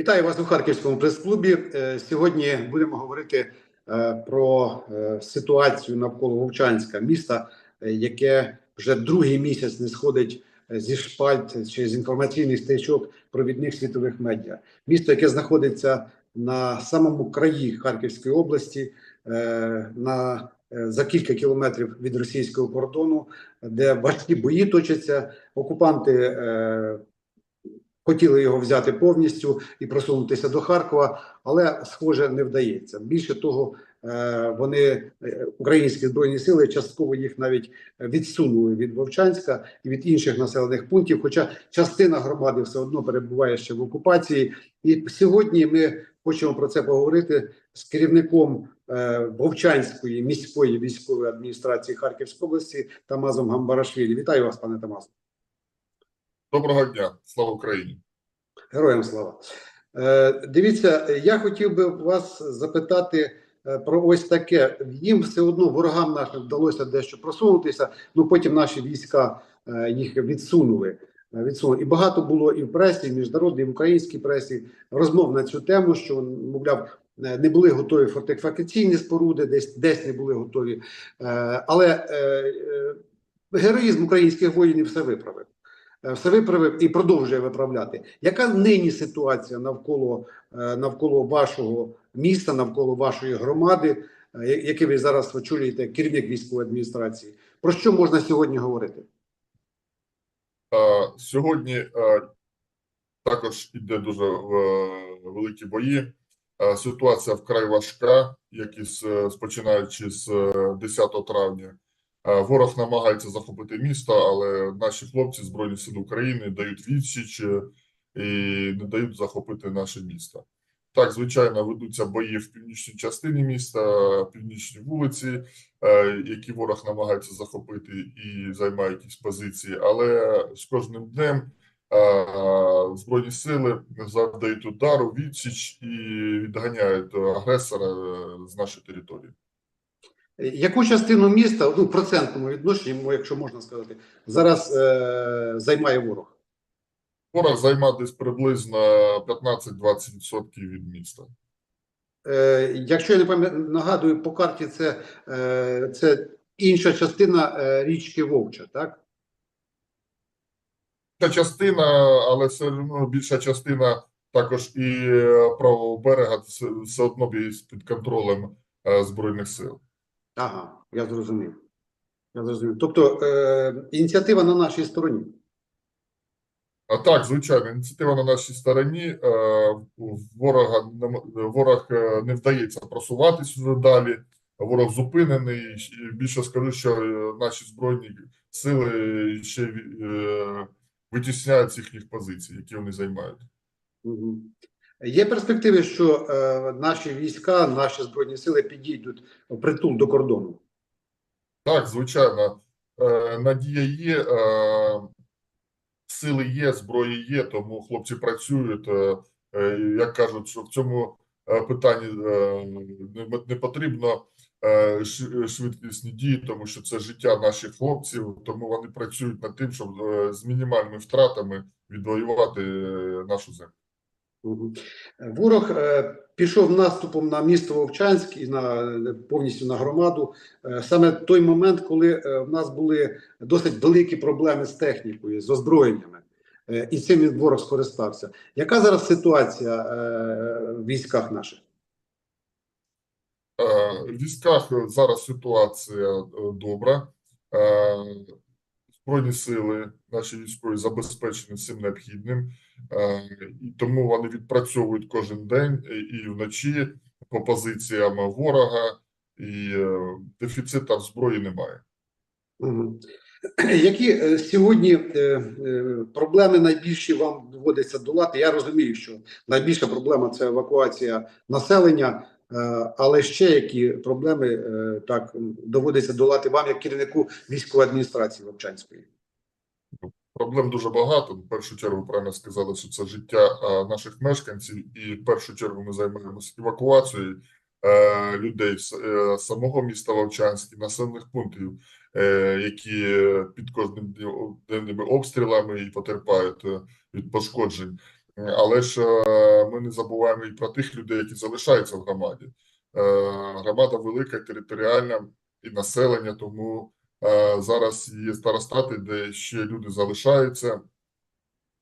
Вітаю вас у Харківському прес-клубі. Е, Сьогодні будемо говорити е, про е, ситуацію навколо Вовчанська, міста, яке вже другий місяць не сходить зі шпальт чи з інформаційних стечок провідних світових медіа. Місто, яке знаходиться на самому краї Харківської області, на за кілька кілометрів від російського кордону, де важкі бої точаться. Окупанти хотіли його взяти повністю і просунутися до Харкова, але схоже не вдається. Більше того, е, вони е, українські збройні сили частково їх навіть відсунули від Вовчанська і від інших населених пунктів. Хоча частина громади все одно перебуває ще в окупації. І сьогодні ми хочемо про це поговорити з керівником е, Вовчанської міської військової адміністрації Харківської області Тамазом Гамбарашвілі. Вітаю вас, пане Тамаз. Доброго дня, слава Україні. Героям слава. Е, дивіться, я хотів би вас запитати е, про ось таке. Їм все одно ворогам нашим вдалося дещо просунутися. Ну потім наші війська е, їх відсунули. Відсунули. І багато було і в пресі, і в міжнародній, і в українській пресі розмов на цю тему, що мовляв. Не були готові фортифікаційні споруди, десь десь не були готові. Але героїзм українських воїнів все виправив. Е, все виправив і продовжує виправляти. Яка нині ситуація навколо е, навколо вашого міста, навколо вашої громади, е, яке ви зараз очолюєте, керівник військової адміністрації? Про що можна сьогодні говорити? Сьогодні також іде дуже великі бої. Ситуація вкрай важка, як і починаючи з е, 10 травня. Е, Ворог намагається захопити місто, але наші хлопці Збройні Сили України дають відсіч е, і не дають захопити наше місто. Так, звичайно, ведуться бої в північній частині міста, північній вулиці, е, які ворог намагається захопити і займає якісь позиції, але з кожним днем збройні сили завдають удару, відсіч і відганяють агресора з нашої території. Яку частину міста, ну в процентному відношенні, якщо можна сказати, зараз е, займає ворог? Ворог займає десь приблизно 15-20% від міста. Е, якщо я не пам'ятаю, нагадую, по карті це, е, це інша частина е, річки Вовча, так? Та частина, але все одно більша частина також і е, правого берега все, все одно під контролем е, Збройних сил. Ага, я зрозумів. Я зрозумів. Тобто е, ініціатива на нашій стороні. А так, звичайно, ініціатива на нашій стороні. Е, Ворога ворог е, не вдається просуватись вже далі. Ворог зупинений. І Більше скажу, що е, наші збройні сили ще е, витісняють з їхніх позицій, які вони займають. Угу. Є перспективи, що е, наші війська, наші збройні сили підійдуть в притул до кордону. Так, звичайно, е, надія є, е, сили є, зброї є, тому хлопці працюють. Е, е, Як кажуть, що в цьому е, питанні е, не- не потрібно е, швидкісні дії, тому що це життя наших хлопців, тому вони працюють над тим, щоб е, з мінімальними втратами відвоювати е, нашу землю. Ворог е, пішов наступом на місто Вовчанськ і на повністю на громаду. Е, саме той момент, коли е, в нас були досить великі проблеми з технікою, з озброєннями. І цим він ворог скористався. Яка зараз ситуація в військах наших? В військах зараз ситуація добра. Збройні сили, наші військові забезпечені всім необхідним, Е, і тому вони відпрацьовують кожен день е, і вночі по позиціям ворога, і е, дефіцита в зброї немає. Які сьогодні проблеми найбільші вам доводиться долати? Я розумію, що найбільша проблема це евакуація населення, але ще які проблеми е, так доводиться долати вам як керівнику військової адміністрації Вовчанської? Проблем дуже багато. В першу чергу правильно сказали, що це життя е, наших мешканців, і в першу чергу ми займаємося евакуацією е, людей з е, самого міста Вовчанськ населених пунктів, е, які під кожним денними обстрілами і потерпають е, від пошкоджень. Але ж е, ми не забуваємо і про тих людей, які залишаються в громаді. Е, Громада велика, територіальна і населення, тому е, зараз є старостати, де ще люди залишаються.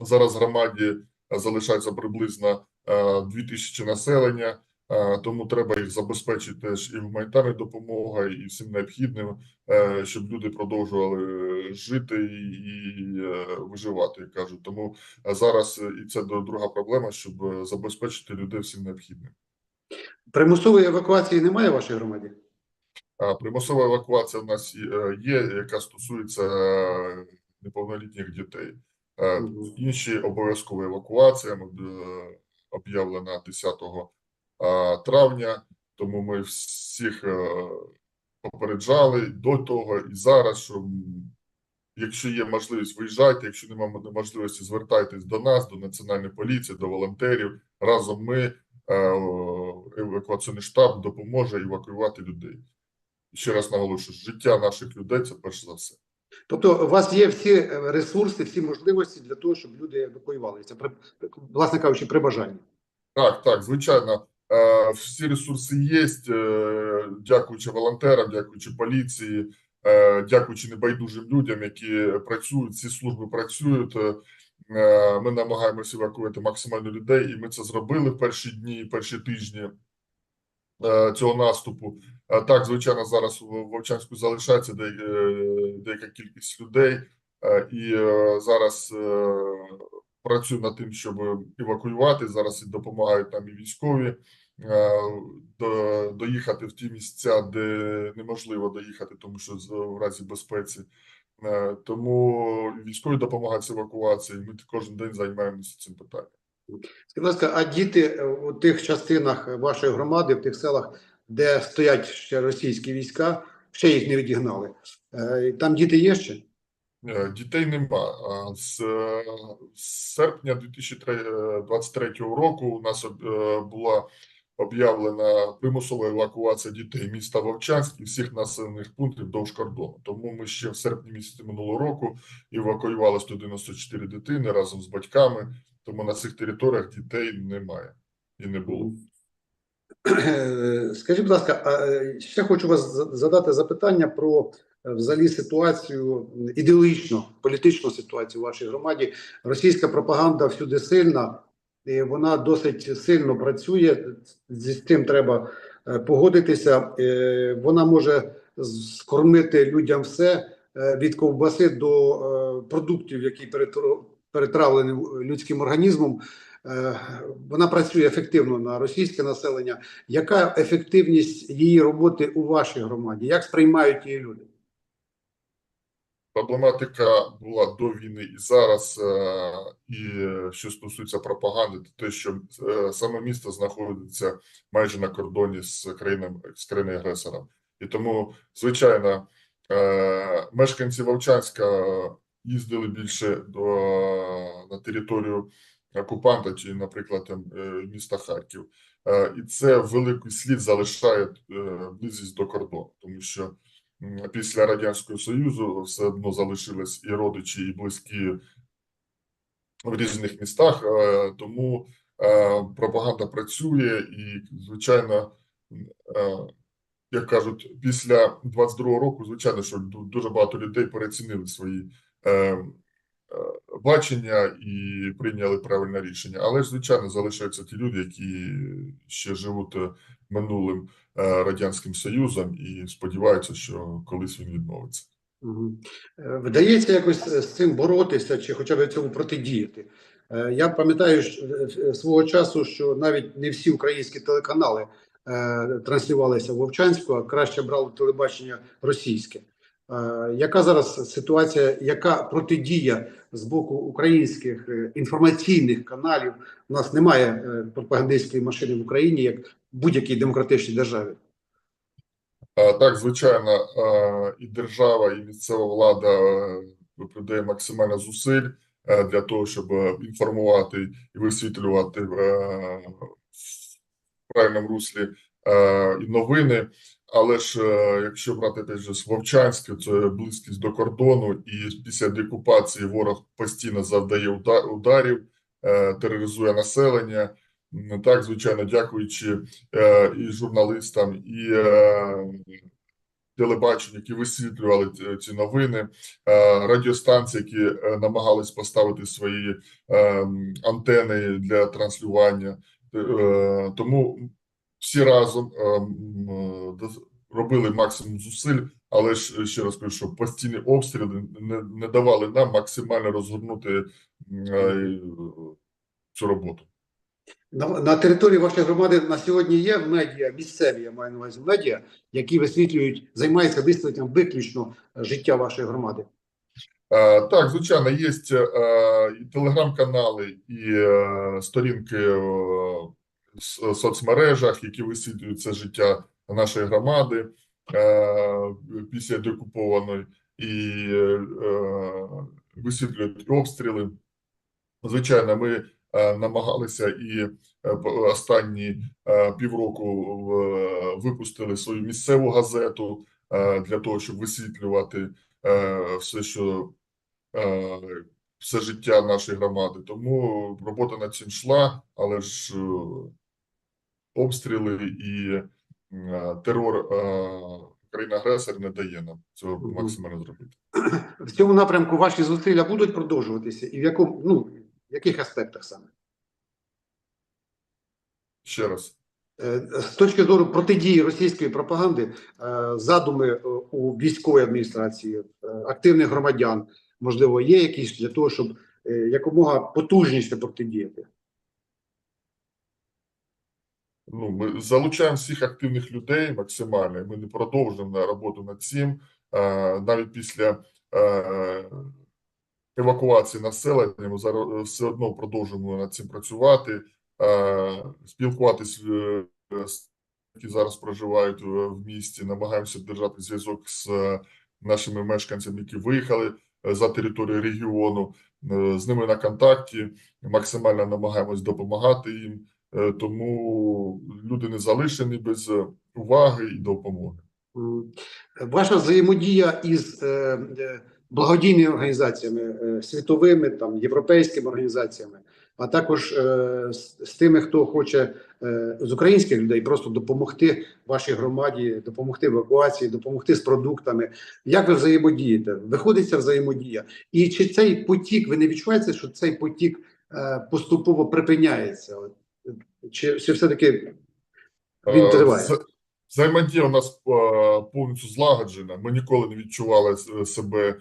Зараз в громаді залишається приблизно е, 2000 населення, тому треба їх забезпечити теж і гуманітарною допомогою, і всім необхідним, е, щоб люди продовжували жити і, е, виживати, як кажуть. Тому зараз е, і це друга проблема, щоб забезпечити людей всім необхідним. Примусової евакуації немає в вашій громаді? Примусова евакуація в нас є, яка стосується неповнолітніх дітей. Інші обов'язкова евакуація об'явлена 10 а, травня, тому ми всіх е, попереджали до того і зараз, що якщо є можливість, виїжджайте, якщо немає можливості, звертайтесь до нас, до Національної поліції, до волонтерів. Разом ми, е, евакуаційний штаб, допоможе евакуювати людей. Ще раз наголошую, життя наших людей це перш за все. Тобто, у вас є всі е, ресурси, всі можливості для того, щоб люди евакуювалися, власне кажучи, при бажанні. Так, так, звичайно, всі ресурси є, е, дякуючи волонтерам, дякуючи поліції, е, дякуючи небайдужим людям, які працюють, ці служби працюють. Е, Ми намагаємося евакуювати максимально людей, і ми це зробили в перші дні, перші тижні е, цього наступу. Е, Так, звичайно, зараз в Вовчанську залишається деяка кількість людей, і зараз працюю над тим, щоб евакуювати. Зараз і допомагають нам і військові е, до, доїхати в ті місця, де неможливо доїхати, тому що в разі безпеці. Е, Тому військові допомагають з евакуації. Ми кожен день займаємося цим питанням. Скажіть, будь ласка, а діти е, у тих частинах вашої громади, в тих селах, де стоять ще російські війська, ще їх не відігнали. Там діти є ще? Е, Дітей нема. З е, з серпня 2023 року у нас е, була об'явлена примусова евакуація дітей міста Вовчанськ і всіх населених пунктів довж кордону. Тому ми ще в серпні місяці минулого року евакуювали 194 дитини разом з батьками. Тому на цих територіях дітей немає і не було. Скажіть, будь ласка, ще хочу вас за- задати запитання про взагалі ситуацію ідеологічну, політичну ситуацію в вашій громаді. Російська пропаганда всюди сильна, і вона досить сильно працює. Зі цим треба е, погодитися. Е, Вона може скормити людям все е, від ковбаси до продуктів, які перетравлені людським організмом. Вона працює ефективно на російське населення. Яка ефективність її роботи у вашій громаді? Як сприймають її люди? Проблематика була до війни і зараз, е, і е, що стосується пропаганди, то те, що е, саме місто знаходиться майже на кордоні з країною з країною агресором, і тому, звичайно, мешканці Вовчанська їздили більше до на територію окупанта, чи, наприклад, міста Харків, і це великий слід залишає близькість до кордону, тому що. Після Радянського Союзу все одно залишились і родичі, і близькі в різних містах, е, тому е, пропаганда працює, і, звичайно, е, як кажуть, після 22-го року, звичайно, що дуже багато людей переоцінили свої бачення і прийняли правильне рішення. Але ж, звичайно, залишаються ті люди, які ще живуть минулим Радянським Союзом і сподіваються, що колись він відновиться. Е, Вдається якось е, з цим боротися чи хоча б цьому протидіяти. Е, Я пам'ятаю е, е, свого часу, що навіть не всі українські телеканали е, транслювалися в Вовчанську, а краще брали телебачення російське. Е, Яка зараз ситуація, яка протидія з боку українських е, інформаційних каналів? У нас немає е, пропагандистської машини в Україні, як будь-якій демократичній державі. Так, звичайно, і держава, і місцева влада придає максимально зусиль для того, щоб інформувати і висвітлювати в правильному руслі і новини. Але ж якщо брати теж з Вовчанська, це близькість до кордону, і після деокупації ворог постійно завдає уда- ударів тероризує населення. Так, звичайно, дякуючи е, і журналістам, і е, телебаченню, які висвітлювали ці- новини, е, радіостанції, які е, намагались поставити свої е, антени для транслювання. Е, Тому всі разом е, е, робили максимум зусиль, але ж е, ще раз кажу, що постійні обстріли не, не давали нам максимально розгорнути е, цю роботу. На, на території вашої громади на сьогодні є медіа, місцеві, я маю на увазі медіа, які висвітлюють, займаються висвітленням виключно життя вашої громади. Е, Так, звичайно, є е, і телеграм-канали, і е, сторінки в соцмережах, які висвітлюють це життя нашої громади е, після деокупованої, і е, висвітлюють обстріли. Звичайно, ми намагалися і е, останні е, півроку е, випустили свою місцеву газету е, для того, щоб висвітлювати е, все, що е, все життя нашої громади. Тому робота над цим йшла, але ж е, обстріли і е, терор е, країни-агресор не дає нам цього максимально зробити. В цьому напрямку ваші зусилля будуть продовжуватися, і в якому ну в яких аспектах саме? Ще раз. Е, З точки зору протидії російської пропаганди, е, задуми е, у військовій адміністрації, активних громадян, можливо, є якісь для того, щоб якомога потужніше протидіяти. Ну, ми залучаємо всіх активних людей максимально. Ми не продовжуємо роботу над цим. Навіть після евакуації населення ми зараз все одно продовжуємо над цим працювати, е, спілкуватись е, які зараз проживають в місті. Намагаємося держати зв'язок з е, нашими мешканцями, які виїхали е, за територію регіону. Е, З ними на контакті максимально намагаємось допомагати їм. Е, Тому люди не залишені без е, уваги і допомоги. Ваша взаємодія із е, е, благодійними організаціями, е, світовими, там, європейськими організаціями, а також е, з, з тими, хто хоче е, з українських людей просто допомогти вашій громаді, допомогти евакуації, допомогти з продуктами. Як ви взаємодієте? Виходить ця взаємодія? І чи цей потік, ви не відчуваєте, що цей потік поступово припиняється? Чи, чи все-таки він Е, триває? Взаємодія у нас повністю злагоджена. Ми ніколи не відчували себе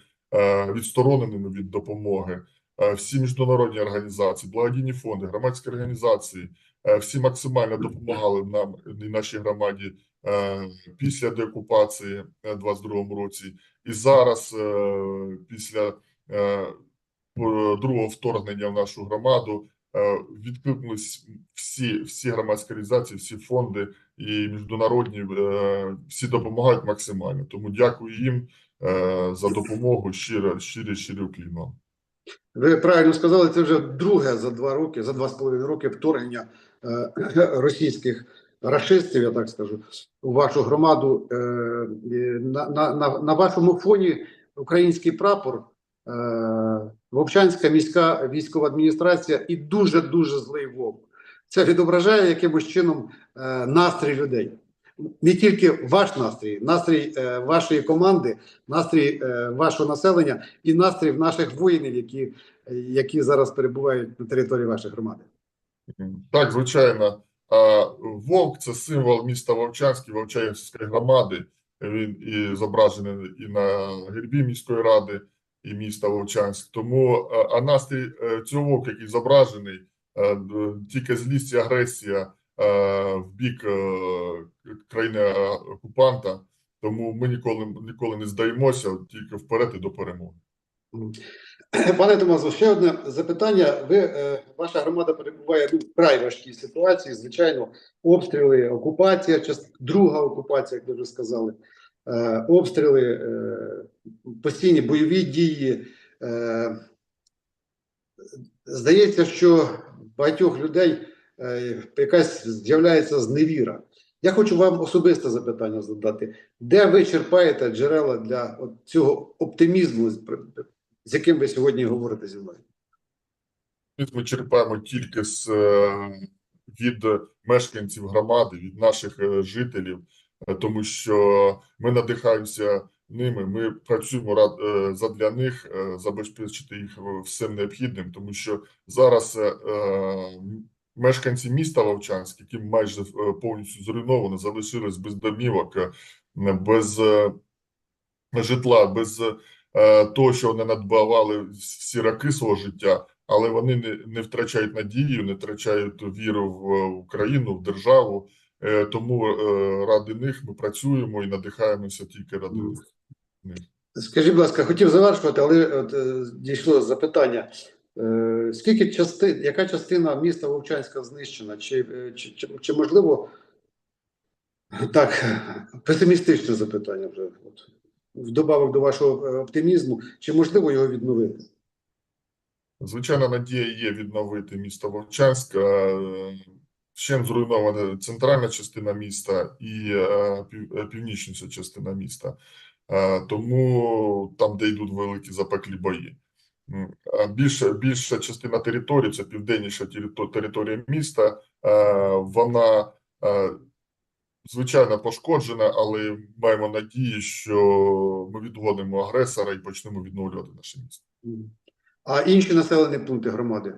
відстороненими від допомоги. Е, Всі міжнародні організації, благодійні фонди, громадські організації, е, всі максимально допомагали нам і нашій громаді е, після деокупації е, 22-му році. І зараз, е, після е, другого вторгнення в нашу громаду, е, відкликнулись всі, всі громадські організації, всі фонди і міжнародні е, всі допомагають максимально. Тому дякую їм е, за допомогу. Щиро, щирі, щирі уклін. Ви правильно сказали, це вже друге за два роки, за два з половиною роки вторгнення е, російських рашистів, я так скажу, у вашу громаду. Е, е, на, на, на, на вашому фоні український прапор, е, Вовчанська міська військова адміністрація і дуже дуже злий вовк. Це відображає якимось чином е, настрій людей. Не тільки ваш настрій, настрій е, вашої команди, настрій е, вашого населення і настрій наших воїнів, які які зараз перебувають на території вашої громади. Так, звичайно. А, Вовк це символ міста Вовчанськ і Вовчанської громади. Він і зображений і на гербі міської ради, і міста Вовчанськ. Тому а, настрій е, цього вовка, який зображений, тільки злість і агресія в бік е, країни е, окупанта. Тому ми ніколи ніколи не здаємося, тільки вперед і до перемоги. Пане Томасо, ще одне запитання. Ви е, ваша громада перебуває ну, в край важкій ситуації. Звичайно, обстріли, окупація, част- друга окупація, як ви вже сказали, е, обстріли, е, постійні бойові дії. Е, здається, що багатьох людей е, якась з'являється зневіра. Я хочу вам особисте запитання задати. Де ви черпаєте джерела для от цього оптимізму, з- яким ви сьогодні говорите зі мною? Ми черпаємо тільки з е, від мешканців громади, від наших е, жителів, е, тому що ми надихаємося ними. Ми працюємо е, задля них, е, забезпечити їх е, всім необхідним, тому що зараз е, е, мешканці міста Вовчанськ, які майже е, повністю зруйновані, залишились без домівок, е, без е, житла, без того, що вони надбавали всі роки свого життя, але вони не, не втрачають надію, не втрачають віру в Україну, в державу. Тому ради них ми працюємо і надихаємося тільки ради них. Скажіть, будь ласка, хотів завершувати, але от, дійшло запитання. Е, Скільки частин, яка частина міста Вовчанська знищена? Чи, е, чи, чи, чи можливо так, песимістичне запитання вже. От, вдобавок до вашого е, оптимізму, чи можливо його відновити? Звичайно, надія є відновити місто Вовчанськ. Ще зруйнована центральна частина міста і північніша частина міста. Тому там, де йдуть великі запеклі бої. Більша, більша частина території, це південніша територія міста, е, вона е, звичайно пошкоджена, але маємо надію, що ми відгонимо агресора і почнемо відновлювати наше місто. А інші населені пункти громади,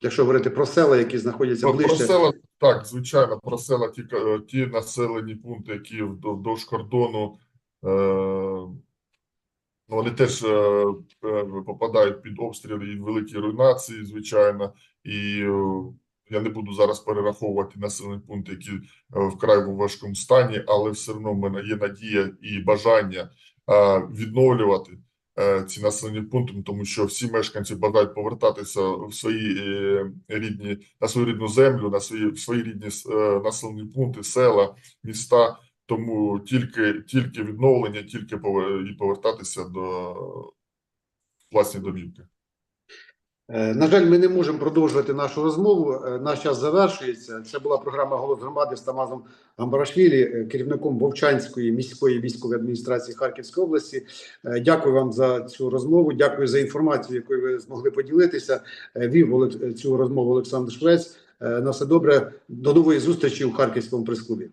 якщо говорити про села, які знаходяться Ну, про ближче. села, так, звичайно, про села ті, ті населені пункти, які вдовж кордону, е, ну, вони теж е, е, попадають під обстріли і великі руйнації, звичайно. І е, я не буду зараз перераховувати населені пункти, які вкрай в важкому стані, але все одно в мене є надія і бажання відновлювати ці населені пункти, тому що всі мешканці бажають повертатися в свої рідні на свою рідну землю, на свої в свої рідні населені пункти, села, міста. Тому тільки тільки відновлення, тільки і повертатися до власні домівки. Е, На жаль, ми не можемо продовжувати нашу розмову. Е, Наш час завершується. Це була програма Голос громади з Тамазом Амбарашвілі, е, керівником Вовчанської міської військової адміністрації Харківської області. Дякую вам за цю розмову. Дякую за інформацію, якою ви змогли поділитися. Вів цю розмову Олександр Швець. На все добре. До нової зустрічі у Харківському прес-клубі.